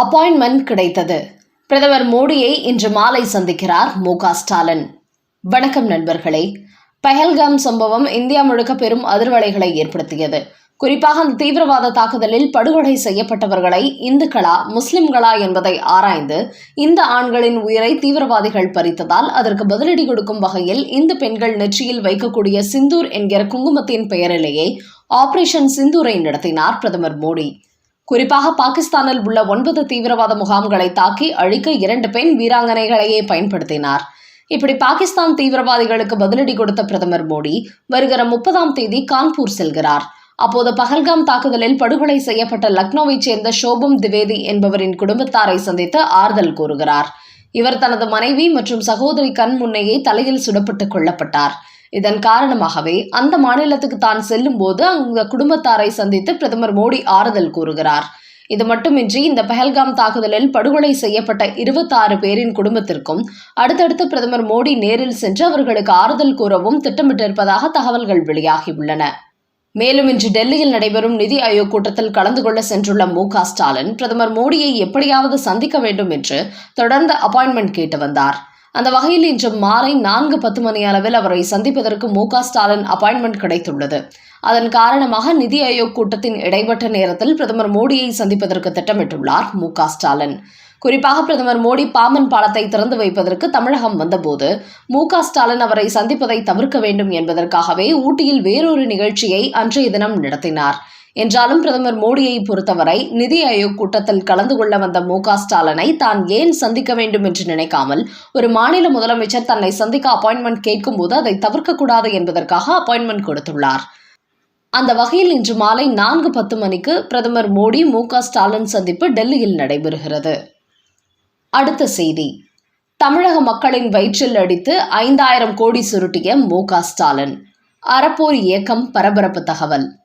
Appointment கிடைத்தது. பிரதமர் மோடியை இன்று மாலை சந்திக்கிறார் மு ஸ்டாலின். வணக்கம் நண்பர்களே. பஹல்காம் சம்பவம் இந்தியா முழுக்க பெரும் அதிர்வலைகளை ஏற்படுத்தியது. குறிப்பாக அந்த தீவிரவாத தாக்குதலில் படுகொலை செய்யப்பட்டவர்களை இந்துக்களா முஸ்லிம்களா என்பதை ஆராய்ந்து இந்த ஆண்களின் உயிரை தீவிரவாதிகள் பறித்ததால் அதற்கு பதிலடி கொடுக்கும் வகையில் இந்து பெண்கள் நெற்றியில் வைக்கக்கூடிய சிந்தூர் என்கிற குங்குமத்தின் பெயரிலேயே ஆபரேஷன் சிந்தூரை நடத்தினார் பிரதமர் மோடி. குறிப்பாக பாகிஸ்தானில் உள்ள ஒன்பது தீவிரவாத முகாம்களை தாக்கி அழிக்க இரண்டு பெண் வீராங்கனைகளையே பயன்படுத்தினார். இப்படி பாகிஸ்தான் தீவிரவாதிகளுக்கு பதிலடி கொடுத்த பிரதமர் மோடி வருகிற முப்பதாம் தேதி கான்பூர் செல்கிறார். அப்போது பகல்காம் தாக்குதலில் படுகொலை செய்யப்பட்ட லக்னோவைச் சேர்ந்த ஷோபம் திவேதி என்பவரின் குடும்பத்தாரை சந்தித்து ஆறுதல் கூறுகிறார். இவர் தனது மனைவி மற்றும் சகோதரி கண் முன்னையே தலையில் சுடப்பட்டு கொல்லப்பட்டார். இதன் காரணமாகவே அந்த மாநிலத்துக்கு தான் செல்லும் போது அங்க குடும்பத்தாரை சந்தித்து பிரதமர் மோடி ஆறுதல் கூறுகிறார். இது மட்டுமின்றி இந்த பஹல்காம் தாக்குதலில் படுகொலை செய்யப்பட்ட இருபத்தாறு பேரின் குடும்பத்திற்கும் அடுத்தடுத்து பிரதமர் மோடி நேரில் சென்று அவர்களுக்கு ஆறுதல் கூறவும் திட்டமிட்டிருப்பதாக தகவல்கள் வெளியாகியுள்ளன. மேலும் இன்று டெல்லியில் நடைபெறும் நிதி ஆயோக் கூட்டத்தில் கலந்து கொள்ள சென்றுள்ள மு க ஸ்டாலின் பிரதமர் மோடியை எப்படியாவது சந்திக்க வேண்டும் என்று தொடர்ந்து அப்பாயின்மெண்ட் கேட்டு வந்தார். அந்த வகையில் இன்று மாலை நான்கு பத்து மணி அளவில் அவரை சந்திப்பதற்கு மு ஸ்டாலின் அப்பாயின்மெண்ட் கிடைத்துள்ளது. அதன் காரணமாக நிதி ஆயோக் கூட்டத்தின் இடைப்பட்ட நேரத்தில் பிரதமர் மோடியை சந்திப்பதற்கு திட்டமிட்டுள்ளார் மு ஸ்டாலின். குறிப்பாக பிரதமர் மோடி பாமன் பாலத்தை திறந்து வைப்பதற்கு தமிழகம் வந்தபோது மு ஸ்டாலின் அவரை சந்திப்பதை தவிர்க்க வேண்டும் என்பதற்காகவே ஊட்டியில் வேறொரு நிகழ்ச்சியை அன்றைய தினம் நடத்தினார். என்றாலும் பிரதமர் மோடியை பொறுத்தவரை நிதி ஆயோக் கூட்டத்தில் கலந்து கொள்ள வந்த மு ஸ்டாலினை தான் ஏன் சந்திக்க வேண்டும் என்று நினைக்காமல் ஒரு மாநில முதலமைச்சர் தன்னை சந்திக்க அப்பாயின்மெண்ட் கேட்கும்போது அதை தவிர்க்கக்கூடாது என்பதற்காக அப்பாயின்மெண்ட் கொடுத்துள்ளார். அந்த வகையில் இன்று மாலை நான்கு பத்து மணிக்கு பிரதமர் மோடி மு ஸ்டாலின் சந்திப்பு டெல்லியில் நடைபெறுகிறது. அடுத்த செய்தி. தமிழக மக்களின் வயிற்றில் அடித்து ஐந்தாயிரம் கோடி சுருட்டிய மு ஸ்டாலின். அறப்போர் இயக்கம் பரபரப்பு தகவல்.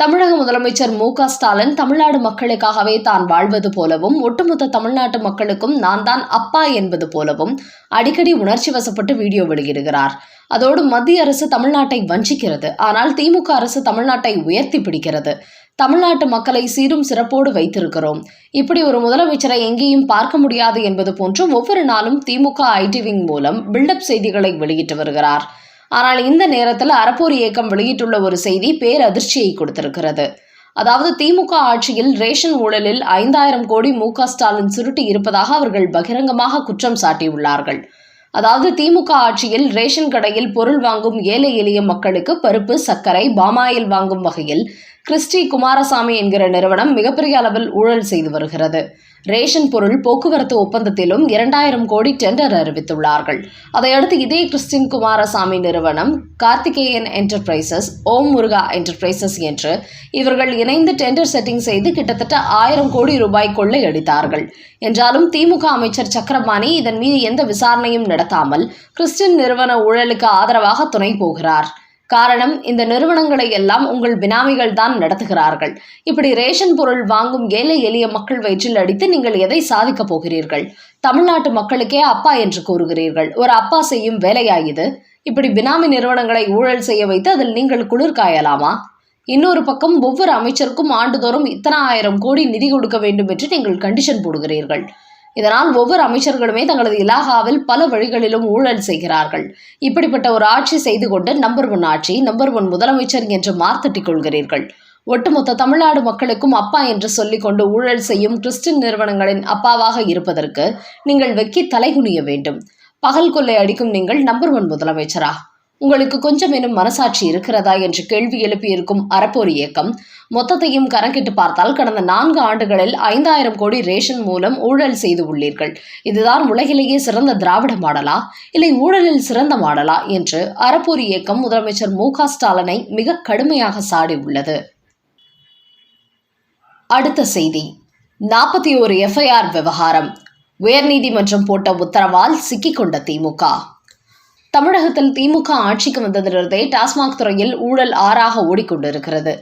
தமிழக முதலமைச்சர் மு க ஸ்டாலின் தமிழ்நாடு மக்களுக்காகவே தான் வாழ்வது போலவும் ஒட்டுமொத்த தமிழ்நாட்டு மக்களுக்கும் நான் தான் அப்பா என்பது போலவும் அடிக்கடி உணர்ச்சி வசப்பட்டு வீடியோ வெளியிடுகிறார். அதோடு மத்திய அரசு தமிழ்நாட்டை வஞ்சிக்கிறது. ஆனால் திமுக அரசு தமிழ்நாட்டை உயர்த்தி பிடிக்கிறது. தமிழ்நாட்டு மக்களை சீரும் சிறப்போடு வைத்திருக்கிறோம். இப்படி ஒரு முதலமைச்சரை எங்கேயும் பார்க்க முடியாது என்பது போன்று ஒவ்வொரு நாளும் திமுக ஐடி விங் மூலம் பில்டப் செய்திகளை வெளியிட்டு வருகிறார். ஆனால் இந்த நேரத்தில் அறப்போர் இயக்கம் வெளியிட்டுள்ள ஒரு செய்தி பேரதிர்ச்சியை கொடுத்திருக்கிறது. அதாவது திமுக ஆட்சியில் ரேஷன் ஊழலில் ஐந்தாயிரம் கோடி மு ஸ்டாலின் சுருட்டி இருப்பதாக அவர்கள் பகிரங்கமாக குற்றம் சாட்டியுள்ளார்கள். அதாவது திமுக ஆட்சியில் ரேஷன் கடையில் பொருள் வாங்கும் ஏழை எளிய மக்களுக்கு பருப்பு சர்க்கரை பாமாயில் வாங்கும் வகையில் கிறிஸ்டி குமாரசாமி என்கிற நிறுவனம் மிகப்பெரிய அளவில் ஊழல் செய்து வருகிறது. ரேஷன் பொருள் போக்குவரத்து ஒப்பந்தத்திலும் இரண்டாயிரம் கோடி டெண்டர் அறிவித்துள்ளார்கள். அதையடுத்து இதே கிறிஸ்டின் குமாரசாமி நிறுவனம் கார்த்திகேயன் என்டர்பிரைசஸ் ஓம் முருகா என்டர்பிரைசஸ் என்று இவர்கள் இணைந்து டெண்டர் செட்டிங் செய்து கிட்டத்தட்ட ஆயிரம் கோடி ரூபாய் கொள்ளையடித்தார்கள் என்றாலும் திமுக அமைச்சர் சக்கரபாணி இதன் மீது எந்த விசாரணையும் நடத்தாமல் கிறிஸ்டின் நிறுவன ஊழலுக்கு ஆதரவாக துணை போகிறார். காரணம் இந்த நிறுவனங்களை எல்லாம் உங்கள் பினாமிகள் தான் நடத்துகிறார்கள். இப்படி ரேஷன் பொருள் வாங்கும் ஏழை எளிய மக்கள் வயிற்றில் அடித்து நீங்கள் எதை சாதிக்கப் போகிறீர்கள்? தமிழ்நாட்டு மக்களுக்கே அப்பா என்று கூறுகிறீர்கள். ஒரு அப்பா செய்யும் வேலையாயுது இப்படி பினாமி நிறுவனங்களை ஊழல் செய்ய வைத்து அதில் நீங்கள் குளிர் காயலாமா? இன்னொரு பக்கம் ஒவ்வொரு அமைச்சருக்கும் ஆண்டுதோறும் இத்தனை ஆயிரம் கோடி நிதி கொடுக்க வேண்டும் என்று நீங்கள் கண்டிஷன் போடுகிறீர்கள். இதனால் ஒவ்வொரு அமைச்சர்களுமே தங்களது இலாகாவில் பல வழிகளிலும் ஊழல் செய்கிறார்கள். இப்படிப்பட்ட ஒரு ஆட்சி செய்து கொண்டு நம்பர் ஒன் ஆட்சி நம்பர் ஒன் முதலமைச்சர் என்று மார்த்தட்டிக் கொள்கிறீர்கள். ஒட்டுமொத்த தமிழ்நாடு மக்களுக்கும் அப்பா என்று சொல்லிக்கொண்டு ஊழல் செய்யும் கிறிஸ்டின் நிறுவனங்களின் அப்பாவாக இருப்பதற்கு நீங்கள் வெக்கி தலைகுனிய வேண்டும். பகல் கொள்ளை அடிக்கும் நீங்கள் நம்பர் ஒன் முதலமைச்சரா? உங்களுக்கு கொஞ்சமேனும் மனசாட்சி இருக்கிறதா என்று கேள்வி எழுப்பியிருக்கும் அறப்போர் இயக்கம் மொத்தத்தையும் கணக்கிட்டு பார்த்தால் கடந்த நான்கு ஆண்டுகளில் ஐந்தாயிரம் கோடி ரேஷன் மூலம் ஊழல் செய்து உள்ளீர்கள். இதுதான் உலகிலேயே சிறந்த திராவிட மாடலா? இல்லை ஊழலில் சிறந்த மாடலா? என்று அறப்போர் இயக்கம் முதலமைச்சர் மு க ஸ்டாலினை மிக கடுமையாக சாடி உள்ளது. அடுத்த செய்தி. நாற்பத்தி ஒரு எஃப்ஐஆர் விவகாரம். உயர்நீதிமன்றம் போட்ட உத்தரவால் சிக்கிக்கொண்ட திமுக தமிழகத்தில் திமுக ஆட்சிக்கு வந்ததிலிருந்தே டாஸ்மாக் துறையில் ஊழல் ஆறாக ஓடிக்கொண்டிருக்கிறது.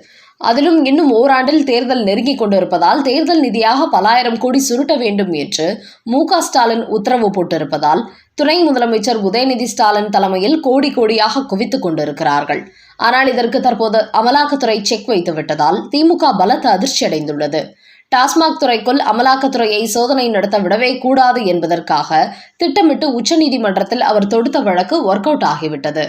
அதிலும் இன்னும் ஓராண்டில் தேர்தல் நெருங்கிக் கொண்டிருப்பதால் தேர்தல் நிதியாக பலாயிரம் கோடி சுருட்ட வேண்டும் என்று மு ஸ்டாலின் உத்தரவு போட்டிருப்பதால் துணை முதலமைச்சர் உதயநிதி ஸ்டாலின் தலைமையில் கோடி கோடியாக குவித்துக் கொண்டிருக்கிறார்கள். ஆனால் இதற்கு தற்போது அமலாக்கத்துறை செக் வைத்து விட்டதால் திமுக பலத்த அதிர்ச்சி அடைந்துள்ளது டாஸ்மாக் துறைக்குள் அமலாக்கத்துறையை சோதனை நடத்த விடவே கூடாது என்பதற்காக திட்டமிட்டு உச்சநீதிமன்றத்தில் அவர் தொடுத்த வழக்கு ஒர்க் அவுட் ஆகிவிட்டது.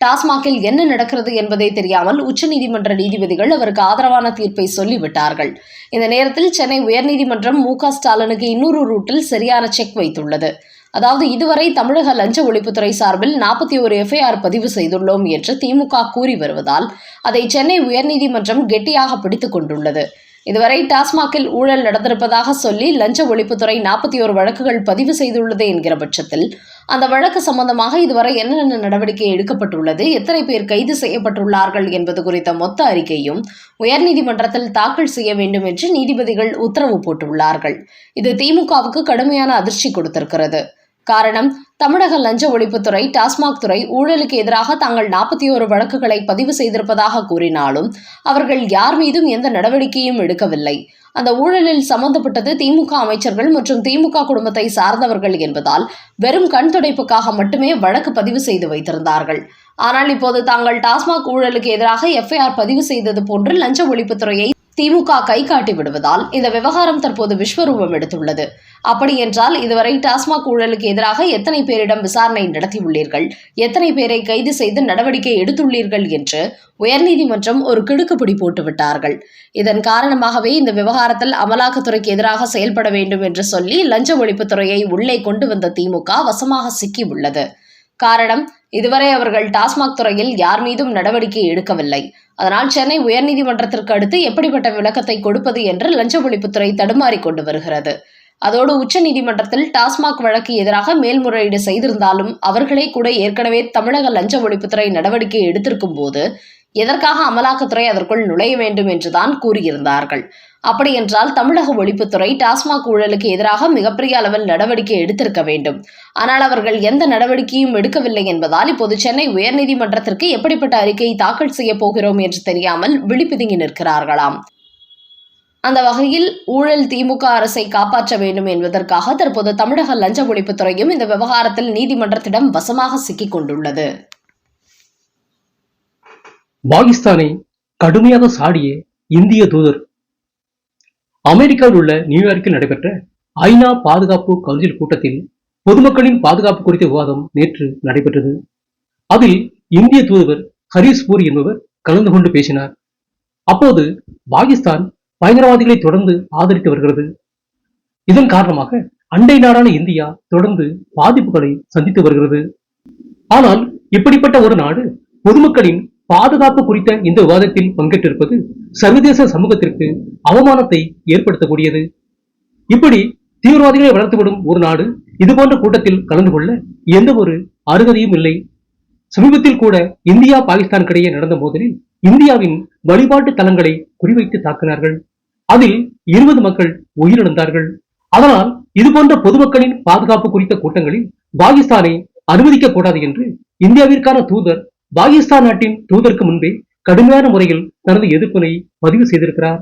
டாஸ்மாகில் என்ன நடக்கிறது என்பதை தெரியாமல் உச்சநீதிமன்ற நீதிபதிகள் அவருக்கு ஆதரவான தீர்ப்பை சொல்லிவிட்டார்கள். இந்த நேரத்தில் சென்னை உயர்நீதிமன்றம் மு க ஸ்டாலினுக்கு இன்னொரு ரூட்டில் சரியான செக் வைத்துள்ளது. அதாவது இதுவரை தமிழக லஞ்ச ஒழிப்புத்துறை சார்பில் நாற்பத்தி ஒரு எஃப்ஐஆர் பதிவு செய்துள்ளோம் என்று திமுக கூறி வருவதால் அதை சென்னை உயர்நீதிமன்றம் கெட்டியாக பிடித்துக் கொண்டுள்ளது. இதுவரை டாஸ்மாகில் ஊழல் நடந்திருப்பதாக சொல்லி லஞ்ச ஒழிப்புத்துறை நாற்பத்தி ஒரு வழக்குகள் பதிவு செய்துள்ளது என்கிற பட்சத்தில் அந்த வழக்கு சம்பந்தமாக இதுவரை என்னென்ன நடவடிக்கை எடுக்கப்பட்டுள்ளது எத்தனை பேர் கைது செய்யப்பட்டுள்ளார்கள் என்பது குறித்த மொத்த அறிக்கையும் உயர்நீதிமன்றத்தில் தாக்கல் செய்ய வேண்டும் என்று நீதிபதிகள் உத்தரவு போட்டுள்ளார்கள். இது திமுகவுக்கு கடுமையான அதிர்ச்சி கொடுத்திருக்கிறது. காரணம் தமிழக லஞ்ச ஒழிப்புத்துறை டாஸ்மாக் துறை ஊழலுக்கு எதிராக தாங்கள் நாற்பத்தி ஒரு வழக்குகளை பதிவு செய்திருப்பதாக கூறினாலும் அவர்கள் யார் மீதும் எந்த நடவடிக்கையும் எடுக்கவில்லை. அந்த ஊழலில் சம்பந்தப்பட்டது திமுக அமைச்சர்கள் மற்றும் திமுக குடும்பத்தை சார்ந்தவர்கள் என்பதால் வெறும் கண் துடைப்புக்காக மட்டுமே வழக்கு பதிவு செய்து வைத்திருந்தார்கள். ஆனால் இப்போது தாங்கள் டாஸ்மாக் ஊழலுக்கு எதிராக எஃப்ஐஆர் பதிவு செய்தது போன்று லஞ்ச ஒழிப்புத்துறையை திமுக கை காட்டி விடுவதால் இந்த விவகாரம் தற்போது விஸ்வரூபம் எடுத்துள்ளது. அப்படி என்றால் இதுவரை டாஸ்மாக் ஊழலுக்கு எதிராக எத்தனை பேரிடம் விசாரணை நடத்தியுள்ளீர்கள்? எத்தனை பேரை கைது செய்து நடவடிக்கை எடுத்துள்ளீர்கள் என்று உயர்நீதிமன்றம் ஒரு கிடுக்குப்பிடி போட்டுவிட்டார்கள். இதன் காரணமாகவே இந்த விவகாரத்தில் அமலாக்கத்துறைக்கு எதிராக செயல்பட வேண்டும் என்று சொல்லி லஞ்ச ஒழிப்புத்துறையை உள்ளே கொண்டு வந்த திமுக வசமாக சிக்கியுள்ளது. காரணம் இதுவரை அவர்கள் டாஸ்மாக் துறையில் யார் மீதும் நடவடிக்கை எடுக்கவில்லை. அதனால் சென்னை உயர்நீதிமன்றத்திற்கு அடுத்து எப்படிப்பட்ட விளக்கத்தை கொடுப்பது என்று லஞ்ச ஒழிப்புத்துறை தடுமாறிக் கொண்டு வருகிறது. அதோடு உச்சநீதிமன்றத்தில் டாஸ்மாக் வழக்கு எதிராக மேல்முறையீடு செய்திருந்தாலும் அவர்களே கூட ஏற்கனவே தமிழக லஞ்ச ஒழிப்புத்துறை நடவடிக்கை எடுத்திருக்கும் போது எதற்காக அமலாக்கத்துறை அதற்குள் நுழைய வேண்டும் என்றுதான் கூறியிருந்தார்கள். அப்படியென்றால் தமிழக ஒழிப்புத்துறை டாஸ்மாக் ஊழலுக்கு எதிராக மிகப்பெரிய அளவில் நடவடிக்கை எடுத்திருக்க வேண்டும். ஆனால் அவர்கள் எந்த நடவடிக்கையும் எடுக்கவில்லை என்பதால் இப்போது சென்னை உயர்நீதிமன்றத்திற்கு எப்படிப்பட்ட அறிக்கையை தாக்கல் செய்ய போகிறோம் என்று தெரியாமல் விழிப்புதுங்கி நிற்கிறார்களாம். அந்த வகையில் ஊழல் திமுக அரசை காப்பாற்ற வேண்டும் என்பதற்காக தற்போது தமிழக லஞ்ச ஒழிப்புத்துறையும் இந்த விவகாரத்தில் நீதிமன்றத்திடம் வசமாக சிக்கிக் கொண்டுள்ளது. பாகிஸ்தானை கடுமையாக சாடிய இந்திய தூதர். அமெரிக்காவில் உள்ள நியூயார்க்கில் நடைபெற்ற ஐநா பாதுகாப்பு கவுன்சில் கூட்டத்தில் பொதுமக்களின் பாதுகாப்பு குறித்த விவாதம் நேற்று நடைபெற்றது. அதில் இந்திய தூதுவர் ஹரீஸ் பூரி என்பவர் கலந்து கொண்டு பேசினார். அப்போது பாகிஸ்தான் பயங்கரவாதிகளை தொடர்ந்து ஆதரித்து வருகிறது. இதன் காரணமாக அண்டை நாடான இந்தியா தொடர்ந்து பாதிப்புகளை சந்தித்து வருகிறது. ஆனால் இப்படிப்பட்ட ஒரு நாடு பொதுமக்களின் பாதுகாப்பு குறித்த இந்த விவாதத்தில் பங்கேற்றிருப்பது சர்வதேச சமூகத்திற்கு அவமானத்தை ஏற்படுத்தக்கூடியது. இப்படி தீவிரவாதிகளை வளர்த்துவிடும் ஒரு நாடு இதுபோன்ற கூட்டத்தில் கலந்து கொள்ள எந்த ஒரு அருகதையும் இல்லை. சமீபத்தில் கூட இந்தியா பாகிஸ்தானுக்கிடையே நடந்த மோதலில் இந்தியாவின் வழிபாட்டு தலங்களை குறிவைத்து தாக்கினார்கள். அதில் இருபது மக்கள் உயிரிழந்தார்கள். அதனால் இதுபோன்ற பொதுமக்களின் பாதுகாப்பு குறித்த கூட்டங்களில் பாகிஸ்தானை அனுமதிக்க கூடாது என்று இந்தியாவிற்கான தூதர் பாகிஸ்தான் நாட்டின் தூதருக்கு முன்பே கடுமையான முறையில் தனது எதிர்ப்பினை பதிவு செய்திருக்கிறார்.